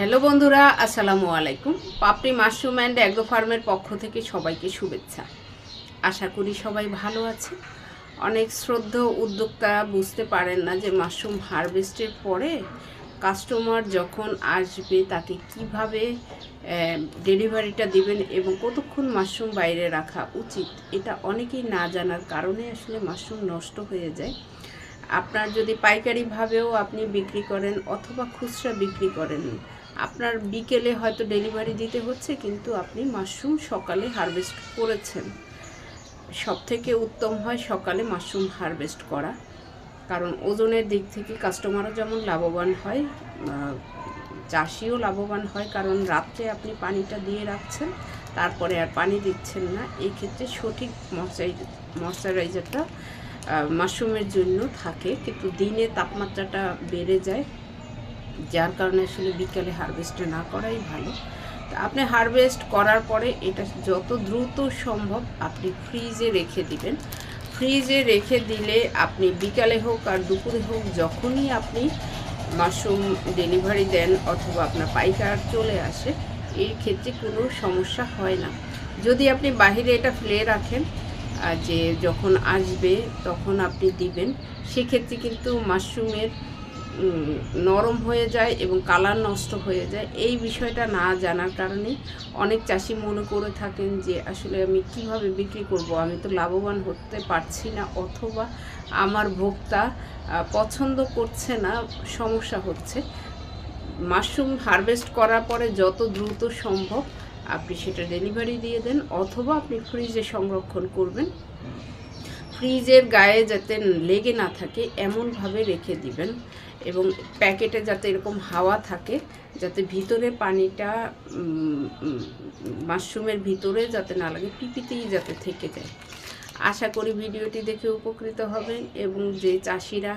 Hello বন্ধুরা, আসসালামু আলাইকুম। পাপড়ি মাশরুম অ্যান্ড অ্যাগ্রো ফার্মের পক্ষ থেকে সবাইকে শুভেচ্ছা। আশা করি সবাই ভালো আছে। অনেক শ্রদ্ধ উদ্যোক্তা বুঝতে পারেন না যে মাশরুম হারভেস্টের পরে কাস্টমার যখন আসবে, তাকে কীভাবে ডেলিভারিটা দিবেন এবং কতক্ষণ মাশরুম বাইরে রাখা উচিত, এটা অনেকেই না জানার কারণে আসলে মাশরুম নষ্ট হয়ে যায়। আপনার যদি পাইকারিভাবেও আপনি বিক্রি করেন অথবা খুচরা বিক্রি করেন আপনার বিকেলে হয়তো ডেলিভারি দিতে হচ্ছে, কিন্তু আপনি মাশরুম সকালে হারভেস্ট করেছেন। সব থেকে উত্তম হয় সকালে মাশরুম হারভেস্ট করা। কারণ ওজনের দিক থেকে কাস্টমারও যেমন লাভবান হয় চাষিও লাভবান হয়, কারণ রাত্রে আপনি পানিটা দিয়ে রাখছেন, তারপরে আর পানি দিচ্ছেন না। এই ক্ষেত্রে সঠিক ময়শ্চারাই, ময়শ্চারাইজারটা মাশরুমের জন্য থাকে, কিন্তু দিনে তাপমাত্রাটা বেড়ে যায়। যার কারণে আসলে বিকালে হারভেস্ট না করাই ভালো। আপনি হারভেস্ট করার পরে এটা যত দ্রুত সম্ভব আপনি ফ্রিজে রেখে দিবেন। ফ্রিজে রেখে দিলে আপনি বিকালে হোক আর দুপুরে হোক যখনই আপনি মাশরুম ডেলিভারি দেন অথবা আপনার পাইকার চলে আসে এই ক্ষেত্রে কোনো সমস্যা হয় না। যদি আপনি বাহিরে এটা ফেলে রাখেন যে যখন আসবে তখন আপনি দিবেন, সেক্ষেত্রে কিন্তু মাশরুমের নরম হয়ে যায় এবং কালার নষ্ট হয়ে যায়। এই বিষয়টা না জানার কারণে অনেক চাষি মনে করে থাকেন যে, আসলে আমি কীভাবে বিক্রি করব? আমি তো লাভবান হতে পারছি না অথবা আমার ভোক্তা পছন্দ করছে না, সমস্যা হচ্ছে। মাশরুম হারভেস্ট করার পরে যত দ্রুত সম্ভব আপনি সেটা ডেলিভারি দিয়ে দেন অথবা আপনি ফ্রিজে সংরক্ষণ করবেন। ফ্রিজের গায়ে যাতে লেগে না থাকে, এমনভাবে রেখে দিবেন এবং প্যাকেটে যাতে এরকম হাওয়া থাকে, যাতে ভিতরে পানিটা মাশরুমের ভিতরে যাতে না লাগে, পিপিতেই যাতে থেকে যায়। আশা করি ভিডিওটি দেখে উপকৃত হবেন এবং যে চাষিরা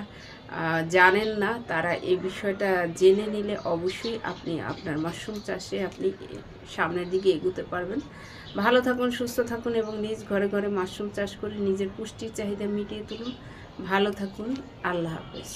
জানেন না, তারা এই বিষয়টা জেনে নিলে অবশ্যই আপনি আপনার মাশরুম চাষে আপনি সামনের দিকে এগোতে পারবেন। ভালো থাকুন, সুস্থ থাকুন এবং নিজ ঘরে ঘরে মাশরুম চাষ করে নিজের পুষ্টির চাহিদা মিটিয়ে তুলুন। ভালো থাকুন, আল্লাহ হাফেজ।